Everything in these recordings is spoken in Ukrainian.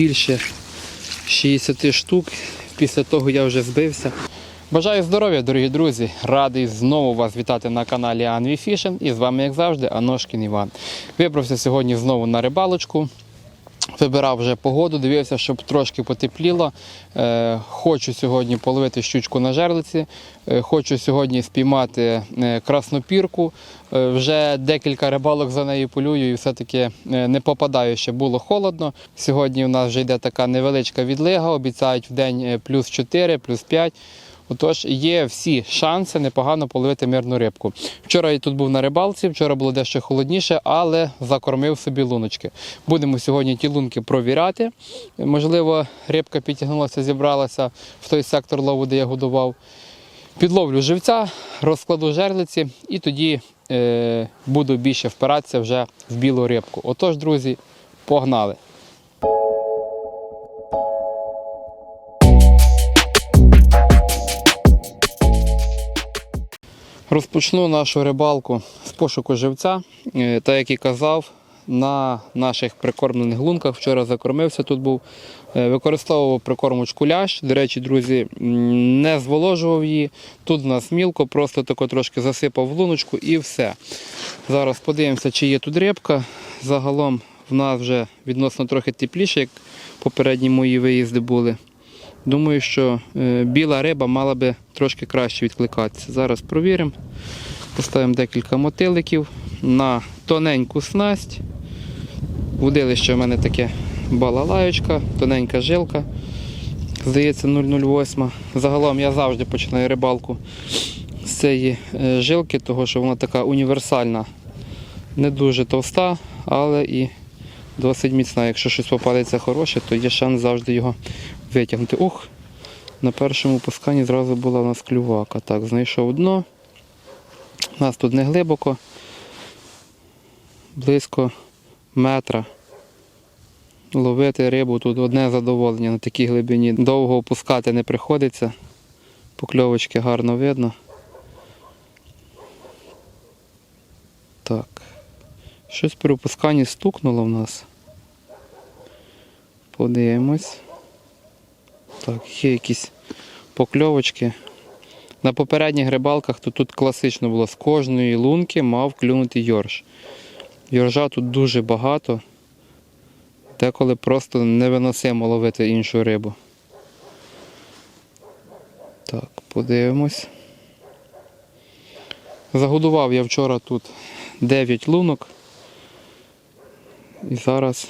більше 60 штук. Після того я вже збився. Бажаю здоров'я, дорогі друзі! Радий знову вас вітати на каналі Анві Фішен. І з вами, як завжди, Аношкін Іван. Вибрався сьогодні знову на рибалочку. Вибирав вже погоду, дивився, щоб трошки потепліло. Е, хочу сьогодні половити щучку на жерлиці. Е, хочу сьогодні спіймати е, краснопірку. Вже декілька рибалок за нею полюю і все-таки не попадаю, ще було холодно. Сьогодні у нас вже йде така невеличка відлига, обіцяють в день плюс 4, плюс 5. Отож, є всі шанси непогано половити мирну рибку. Вчора я тут був на рибалці, вчора було дещо холодніше, але закормив собі луночки. Будемо сьогодні ті лунки провіряти. Можливо, рибка підтягнулася, зібралася в той сектор лову, де я годував. Підловлю живця, розкладу жерлиці і тоді е, буду більше впиратися вже в білу рибку. Отож, друзі, погнали! Розпочну нашу рибалку з пошуку живця. Е, Та як і казав, на наших прикормлених лунках вчора закормився. Тут був, е, використовував прикормочку лящ. До речі, друзі, не зволожував її. Тут в нас мілко, просто тако трошки засипав в луночку і все. Зараз подивимося, чи є тут рибка. Загалом в нас вже відносно трохи тепліше, як попередні мої виїзди були. Думаю, що е, біла риба мала би трошки краще відкликатися. Зараз провіримо. Поставимо декілька мотиликів на тоненьку снасть. Водилище в мене таке балалаєчка, тоненька жилка. Здається, 008. Загалом я завжди починаю рибалку з цієї е, жилки, тому що вона така універсальна, не дуже товста, але і досить міцна. Якщо щось попадеться хороше, то є шанс завжди його витягнути. Ух, на першому пусканні зразу була у нас клювака. Так, знайшов дно. У нас тут не глибоко, близько метра. Ловити рибу тут одне задоволення на такій глибині. Довго опускати не приходиться. Покльовочки гарно видно. Так. Щось при опусканні стукнуло в нас. Подивимось. Так, є якісь покльовочки. На попередніх рибалках то тут класично було з кожної лунки мав клюнути йорш. Йоржа тут дуже багато. Деколи просто невиносимо ловити іншу рибу. Так, подивимось. Загодував я вчора тут 9 лунок. І зараз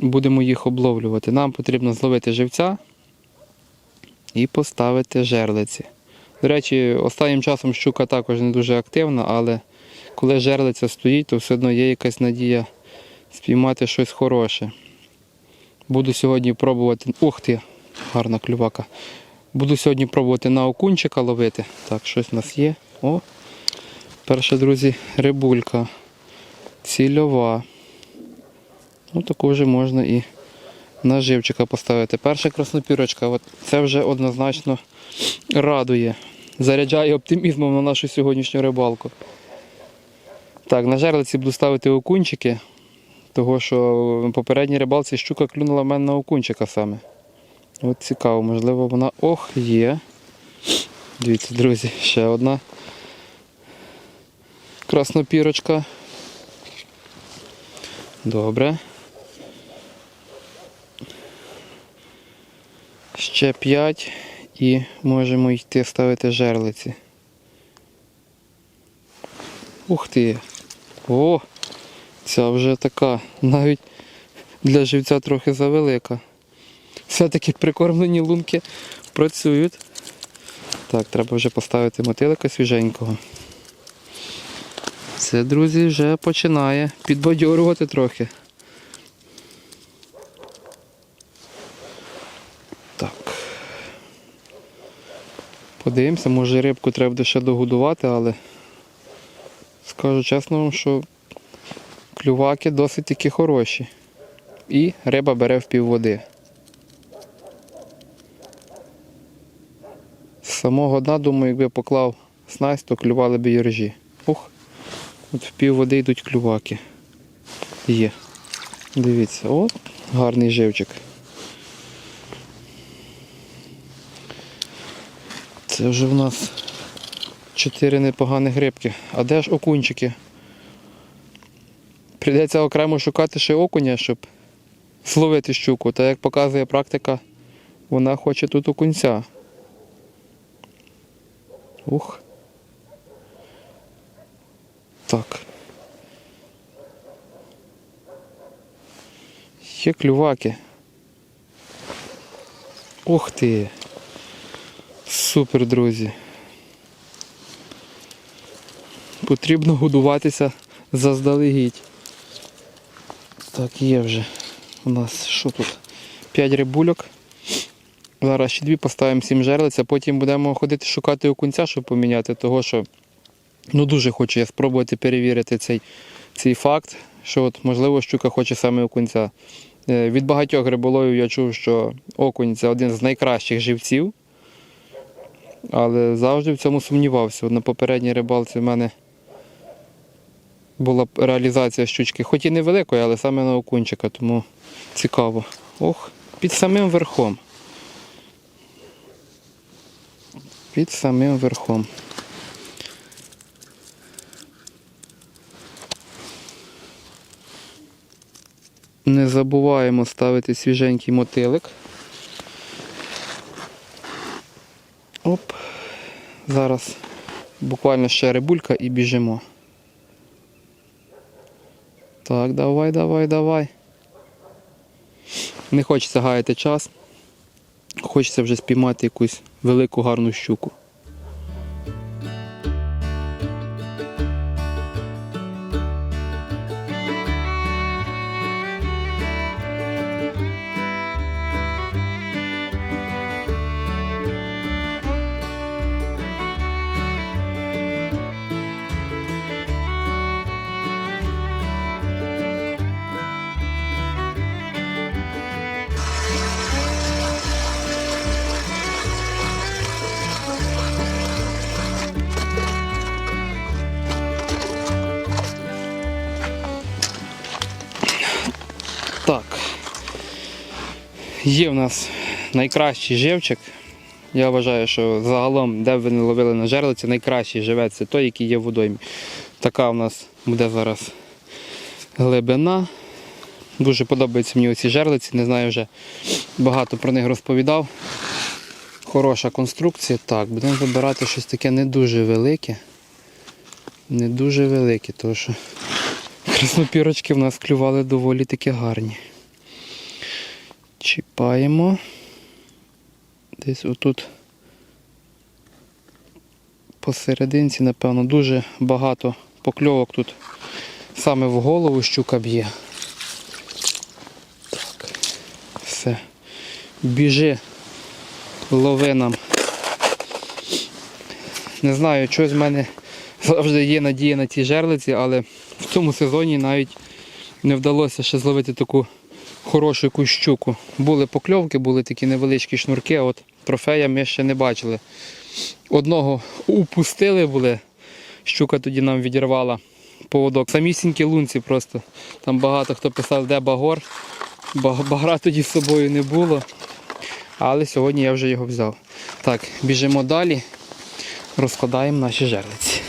будемо їх обловлювати. Нам потрібно зловити живця і поставити жерлиці. До речі, останнім часом щука також не дуже активна, але коли жерлиця стоїть, то все одно є якась надія спіймати щось хороше. Буду сьогодні пробувати. Ух ти, гарна клювака. Буду сьогодні пробувати на окунчика ловити. Так, щось у нас є. О, перша, друзі, рибулька. Цільова. Ну, таку вже можна і на живчика поставити. Перша краснопірочка, от це вже однозначно радує. Заряджає оптимізмом на нашу сьогоднішню рибалку. Так, на жерлиці буду ставити окунчики, того що в попередній рибалці щука клюнула в мене на окунчика саме. От цікаво, можливо, вона ох є. Дивіться, друзі, ще одна краснопірочка. Добре. Ще 5 і можемо йти ставити жерлиці. Ух ти! О! Ця вже така, навіть для живця трохи завелика. Все-таки прикормлені лунки працюють. Так, треба вже поставити мотилика свіженького. Це, друзі, вже починає підбадьорувати трохи. Подивимося, може рибку треба буде ще догодувати, але скажу чесно вам, що Клюваки досить таки хороші. І риба бере в пів води. З самого дна, думаю, якби поклав снасть, то клювали б і ржі. Ух, от в пів води йдуть клюваки. Є. Дивіться, о, гарний живчик. Це вже в нас чотири непогані грибки. А де ж окунчики? Прийдеться окремо шукати ще окуня, щоб зловити щуку. Та як показує практика, вона хоче тут окунця. Ух. Так. Є клюваки. Ух ти. Супер, друзі. Потрібно годуватися заздалегідь. Так, є вже. У нас що тут? 5 рибульок. Зараз ще дві поставимо 7 жерлиць, а потім будемо ходити шукати окунця, щоб поміняти, того що ну дуже хочу я спробувати перевірити цей, цей факт, що от, можливо щука хоче саме окунця. Е, Від багатьох риболовів я чув, що окунь це один з найкращих живців. Але завжди в цьому сумнівався. На попередній рибалці в мене була реалізація щучки, хоч і невеликої, але саме на окунчика, тому цікаво. Ох, під самим верхом. Під самим верхом. Не забуваємо ставити свіженький мотилик. Оп. Зараз буквально ще рибулька і біжимо. Так, давай, давай, давай. Не хочеться гаяти час. Хочеться вже спіймати якусь велику гарну щуку. Є в нас найкращий живчик. Я вважаю, що загалом, де б ви не ловили на жерлиці, найкращий живець це той, який є в водоймі. Така в нас буде зараз глибина. Дуже подобаються мені оці жерлиці, не знаю вже багато про них розповідав. Хороша конструкція. Так, будемо вибирати щось таке не дуже велике. Не дуже велике, тому що краснопірочки в нас клювали доволі таки гарні. Чіпаємо. Десь отут посерединці, напевно, дуже багато покльовок тут саме в голову щука б'є. Так, все. Біжи, лови нам. Не знаю, щось в мене завжди є надія на ті жерлиці, але в цьому сезоні навіть не вдалося ще зловити таку хорошу якусь щуку. Були покльовки, були такі невеличкі шнурки, а от трофея ми ще не бачили. Одного упустили були, щука тоді нам відірвала поводок. Самісінькі лунці просто. Там багато хто писав, де багор. Ба- Багра тоді з собою не було. Але сьогодні я вже його взяв. Так, біжимо далі, розкладаємо наші жерлиці.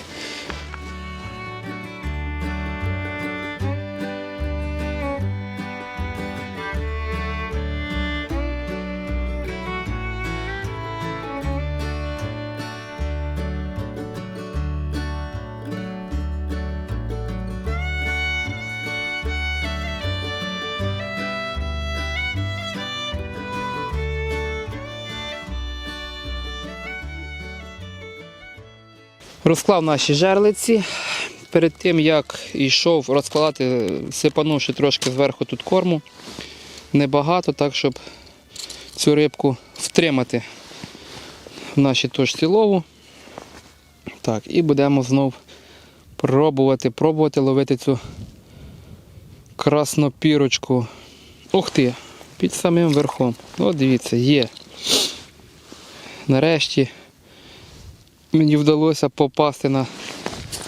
Розклав наші жерлиці. Перед тим як йшов розкладати, сипанувши трошки зверху тут корму. Небагато, так щоб цю рибку втримати в нашій точці лову. Так, і будемо знов пробувати, пробувати ловити цю краснопірочку. Ух ти! Під самим верхом. О, дивіться, є. Нарешті мені вдалося попасти на,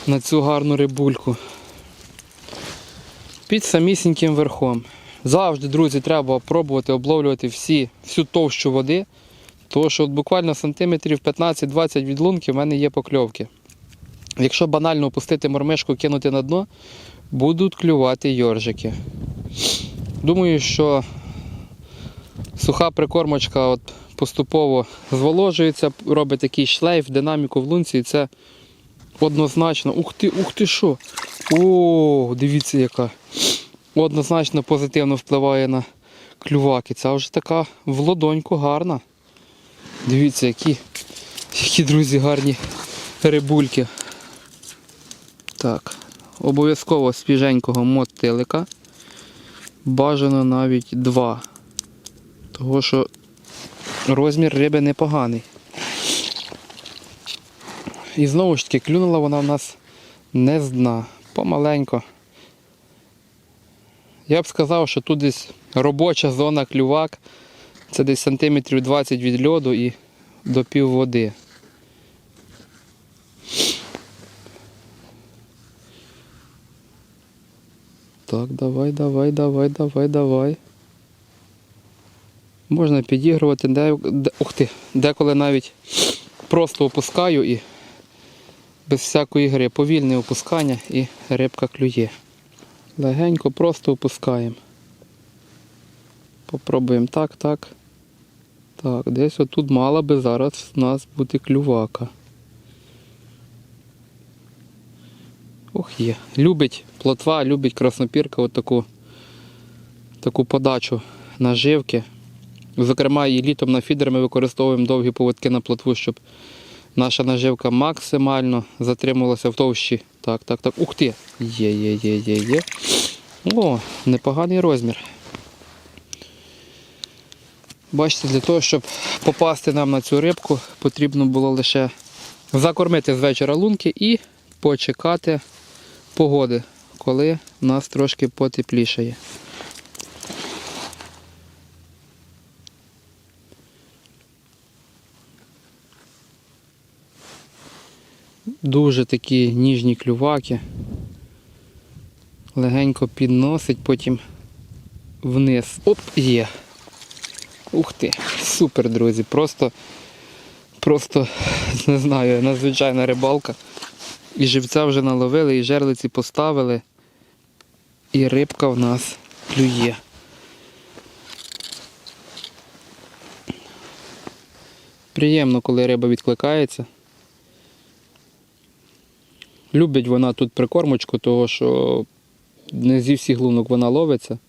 на цю гарну рибульку. Під самісіньким верхом. Завжди, друзі, треба пробувати обловлювати всі, всю товщу води. Тому що от буквально сантиметрів 15-20 від лунки в мене є покльовки. Якщо банально опустити мормишку, кинути на дно, будуть клювати йоржики. Думаю, що суха прикормочка от поступово зволожується, робить такий шлейф, динаміку в лунці, і це однозначно. Ух ти, ух ти що! О, дивіться яка. Однозначно позитивно впливає на клюваки. Ця вже така в ладоньку гарна. Дивіться, які, які друзі, гарні рибульки. Так, обов'язково свіженького мотилика. Бажано навіть два. Того що розмір риби непоганий. І знову ж таки клюнула вона в нас не з дна, помаленько. Я б сказав, що тут десь робоча зона клювак. Це десь сантиметрів 20 від льоду і до пів води. Так, давай, давай, давай, давай, давай. Можна підігрувати, де, де, ух ти, деколи навіть просто опускаю і без всякої гри повільне опускання і рибка клює. Легенько просто опускаємо. Попробуємо так, так. Так, десь отут мала би зараз у нас бути клювака. Ох є. Любить плотва, любить краснопірка от таку, таку подачу наживки. Зокрема, і літом на фідер ми використовуємо довгі поводки на плотву, щоб наша наживка максимально затримувалася в товщі. Так, так, так. Ух ти! Є, є, є, є, є. О, непоганий розмір. Бачите, для того, щоб попасти нам на цю рибку, потрібно було лише закормити з вечора лунки і почекати погоди, коли нас трошки потеплішає. Дуже такі ніжні клюваки. Легенько підносить, потім вниз. Оп, є. Ух ти, супер, друзі. Просто, просто, не знаю, надзвичайна рибалка. І живця вже наловили, і жерлиці поставили. І рибка в нас клює. Приємно, коли риба відкликається. Любить вона тут прикормочку, того що не зі всіх лунок вона ловиться.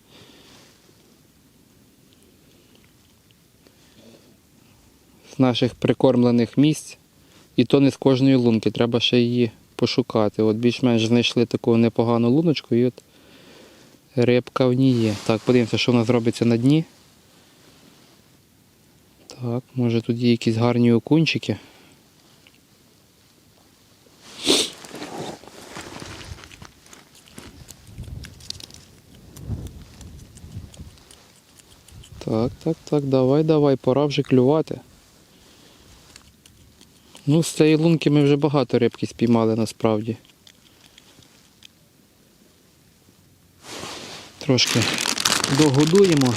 З наших прикормлених місць. І то не з кожної лунки, треба ще її пошукати. От більш-менш знайшли таку непогану луночку і от рибка в ній є. Так, подивимося, що в нас робиться на дні. Так, може тут є якісь гарні окунчики. Так, так, так, давай, давай, пора вже клювати. Ну, з цієї лунки ми вже багато рибки спіймали насправді. Трошки догодуємо.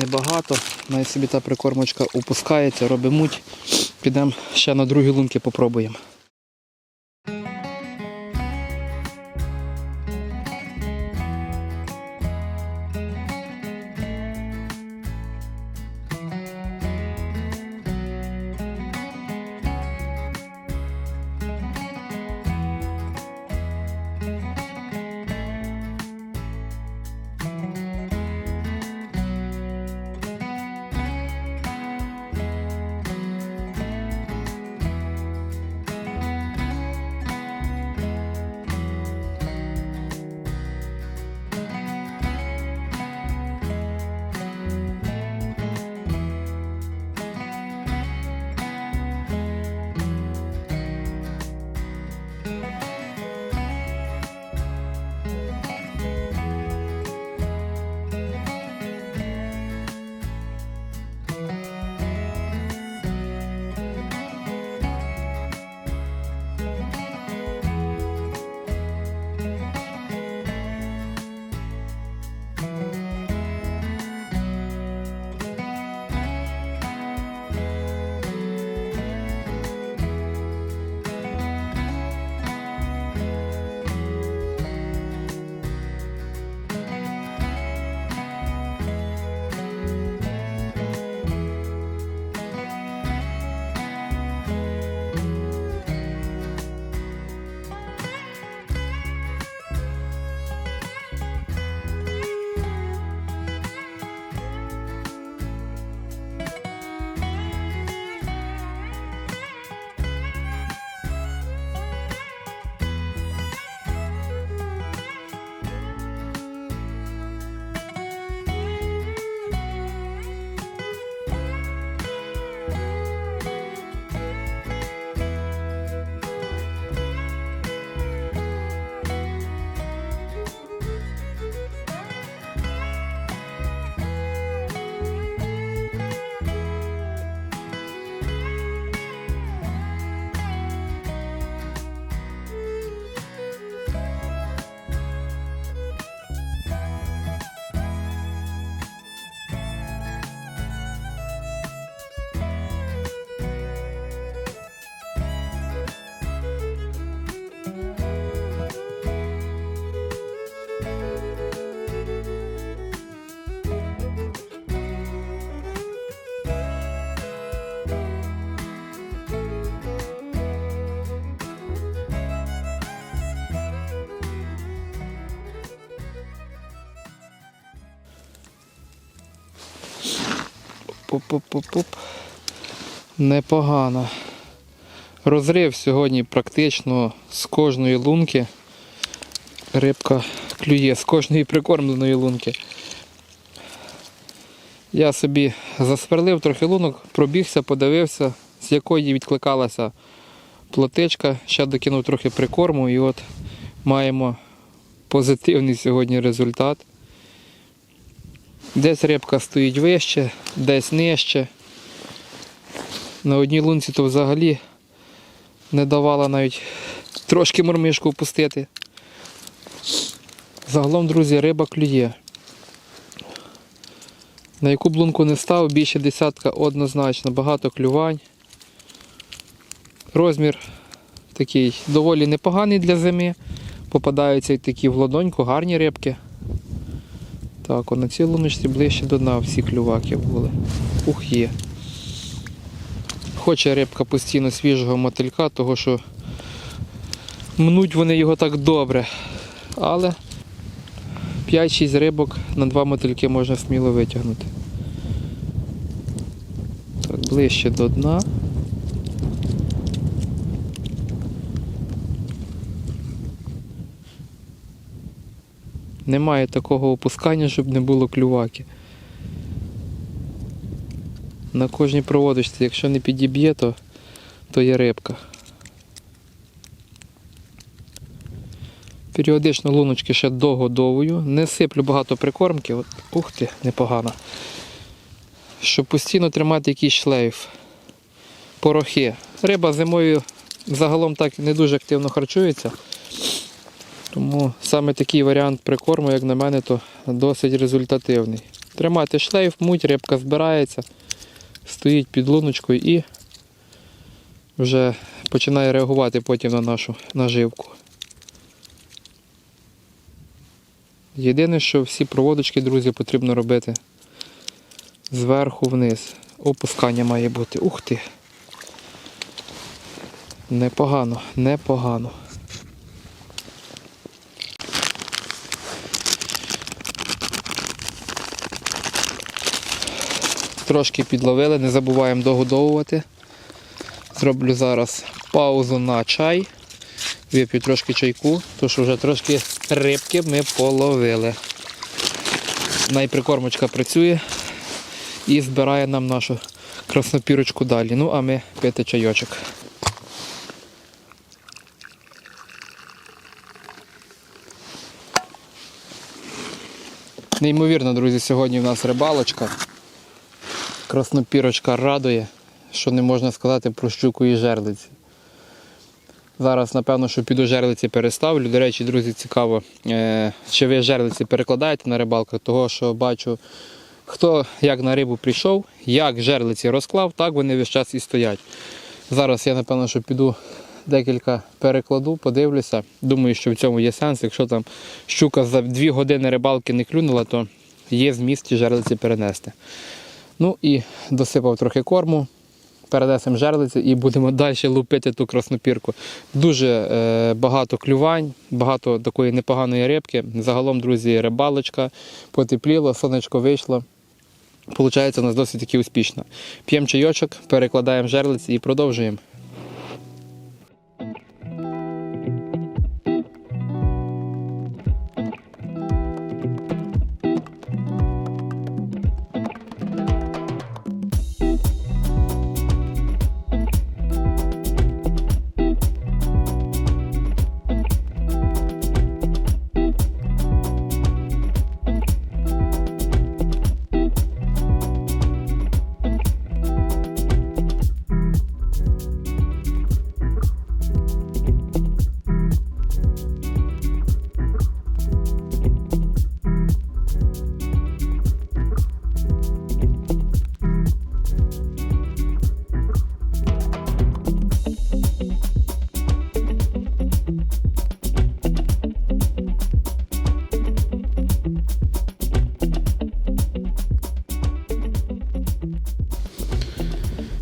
Небагато. Навіть собі та прикормочка опускається, робить муть. Підемо ще на другі лунки попробуємо. Оп-оп-оп-оп-оп. Непогано. Розрив сьогодні практично з кожної лунки. Рибка клює з кожної прикормленої лунки. Я собі засверлив трохи лунок, пробігся, подивився, з якої відкликалася плотичка. Ще докинув трохи прикорму і от маємо позитивний сьогодні результат. Десь рибка стоїть вище, десь нижче. На одній лунці то взагалі не давала навіть трошки мормишку опустити. Загалом, друзі, риба клює. На яку б лунку не став, більше десятка однозначно, багато клювань. Розмір такий доволі непоганий для зими. Попадаються і такі в ладоньку, гарні рибки. Так, на цій луночці ближче до дна всі клюваки були. Ух є. Хоче рибка постійно свіжого мотилька, того що мнуть вони його так добре. Але 5-6 рибок на два мотильки можна сміло витягнути. Так, ближче до дна. Немає такого опускання, щоб не було клюваки. На кожній проводочці, якщо не підіб'є, то, то є рибка. Періодично луночки ще догодовую. Не сиплю багато прикормки. От, ух ти, непогано. Щоб постійно тримати якийсь шлейф. Порохи. Риба зимою загалом так не дуже активно харчується. Тому саме такий варіант прикорму, як на мене, то досить результативний. Тримати шлейф, муть, рибка збирається, стоїть під луночкою і вже починає реагувати потім на нашу наживку. Єдине, що всі проводочки, друзі, потрібно робити зверху вниз. Опускання має бути. Ух ти! Непогано, непогано. Трошки підловили, не забуваємо догодовувати. Зроблю зараз паузу на чай. Вип'ю трошки чайку, тому що вже трошки рибки ми половили. Найприкормочка працює і збирає нам нашу краснопірочку далі. Ну, а ми пити чайочок. Неймовірно, друзі, сьогодні в нас рибалочка. Краснопірочка радує, що не можна сказати про щуку і жерлиці. Зараз, напевно, що піду жерлиці переставлю. До речі, друзі, цікаво, е, чи ви жерлиці перекладаєте на рибалках, того що бачу, хто як на рибу прийшов, як жерлиці розклав, так вони весь час і стоять. Зараз я, напевно, що піду декілька перекладу, подивлюся. Думаю, що в цьому є сенс. Якщо там щука за 2 години рибалки не клюнула, то є зміст ті жерлиці перенести. Ну і досипав трохи корму, перенесемо жерлиці і будемо далі лупити ту краснопірку. Дуже е, багато клювань, багато такої непоганої рибки. Загалом, друзі, рибалочка потепліло, сонечко вийшло. Получається, у нас досить таки успішно. П'ємо чайочок, перекладаємо жерлиці і продовжуємо.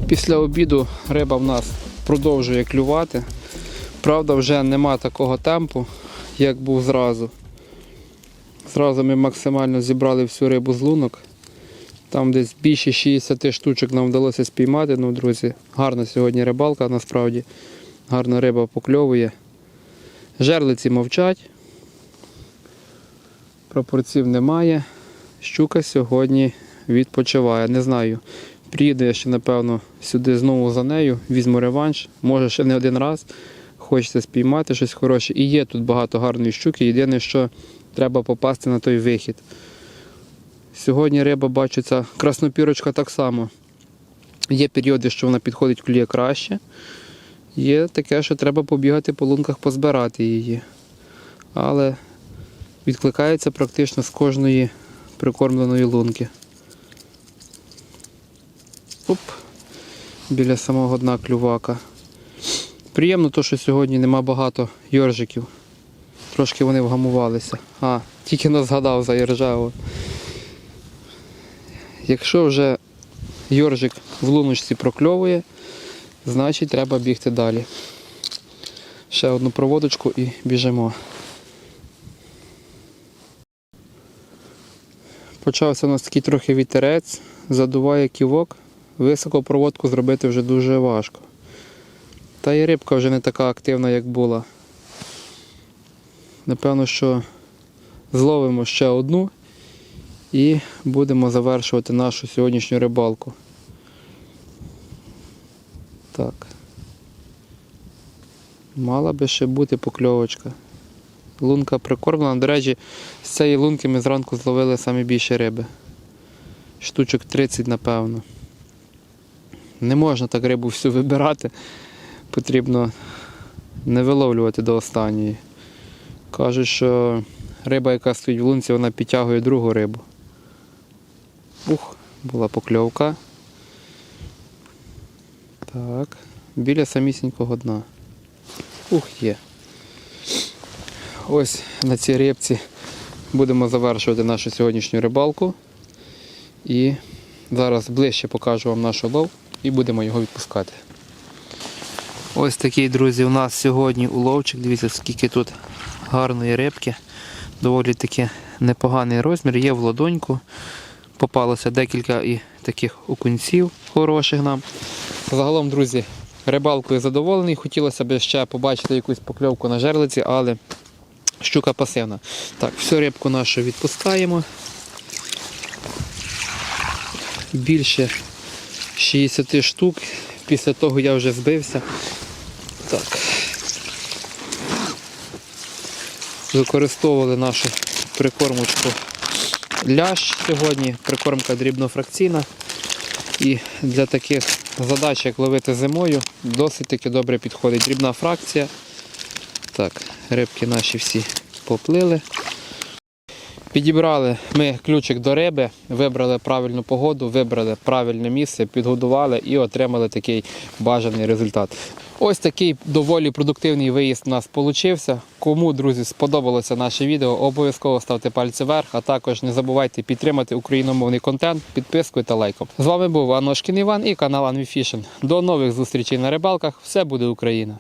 Після обіду риба в нас продовжує клювати. Правда, вже нема такого темпу, як був зразу. Зразу ми максимально зібрали всю рибу з лунок. Там десь більше 60 штучок нам вдалося спіймати. Ну, друзі, гарна сьогодні рибалка, насправді. Гарна риба покльовує. Жерлиці мовчать. Пропорців немає. Щука сьогодні відпочиває. Не знаю. Приїду я ще, напевно, сюди знову за нею, візьму реванш. Може ще не один раз. Хочеться спіймати щось хороше. І є тут багато гарної щуки. Єдине, що треба попасти на той вихід. Сьогодні риба бачиться, краснопірочка так само. Є періоди, що вона підходить клює краще. Є таке, що треба побігати по лунках, позбирати її. Але відкликається практично з кожної прикормленої лунки. Оп, біля самого дна клювака. Приємно, то, що сьогодні нема багато йоржиків. Трошки вони вгамувалися. А, тільки не згадав за іржаву. Якщо вже йоржик в луночці прокльовує, значить треба бігти далі. Ще одну проводочку і біжимо. Почався у нас такий трохи вітерець, задуває ківок, високо проводку зробити вже дуже важко. Та і рибка вже не така активна, як була. Напевно, що зловимо ще одну і будемо завершувати нашу сьогоднішню рибалку. Так. Мала би ще бути покльовочка. Лунка прикормлена. До речі, з цієї лунки ми зранку зловили самі більше риби. Штучок 30, напевно. Не можна так рибу всю вибирати. Потрібно не виловлювати до останньої. Кажуть, що риба, яка стоїть в лунці, вона підтягує другу рибу. Ух, була покльовка. Так, біля самісінького дна. Ух, є. Ось на цій рибці будемо завершувати нашу сьогоднішню рибалку. І зараз ближче покажу вам наш улов і будемо його відпускати. Ось такий, друзі, у нас сьогодні уловчик. Дивіться, скільки тут гарної рибки. Доволі таки непоганий розмір. Є в ладоньку. Попалося декілька і таких окунців хороших нам. Загалом, друзі, рибалкою задоволений. Хотілося б ще побачити якусь покльовку на жерлиці, але щука пасивна. Так, всю рибку нашу відпускаємо. Більше 60 штук. Після того я вже збився. Так. Використовували нашу прикормочку лящ сьогодні. Прикормка дрібнофракційна. І для таких задач, як ловити зимою, досить таки добре підходить дрібна фракція. Так, рибки наші всі поплили. Підібрали ми ключик до риби, вибрали правильну погоду, вибрали правильне місце, підгодували і отримали такий бажаний результат. Ось такий доволі продуктивний виїзд у нас вийшов. Кому, друзі, сподобалося наше відео, обов'язково ставте пальці вверх, а також не забувайте підтримати україномовний контент підпискою та лайком. З вами був Аношкін Іван і канал Анвіфішн. До нових зустрічей на рибалках. Все буде Україна!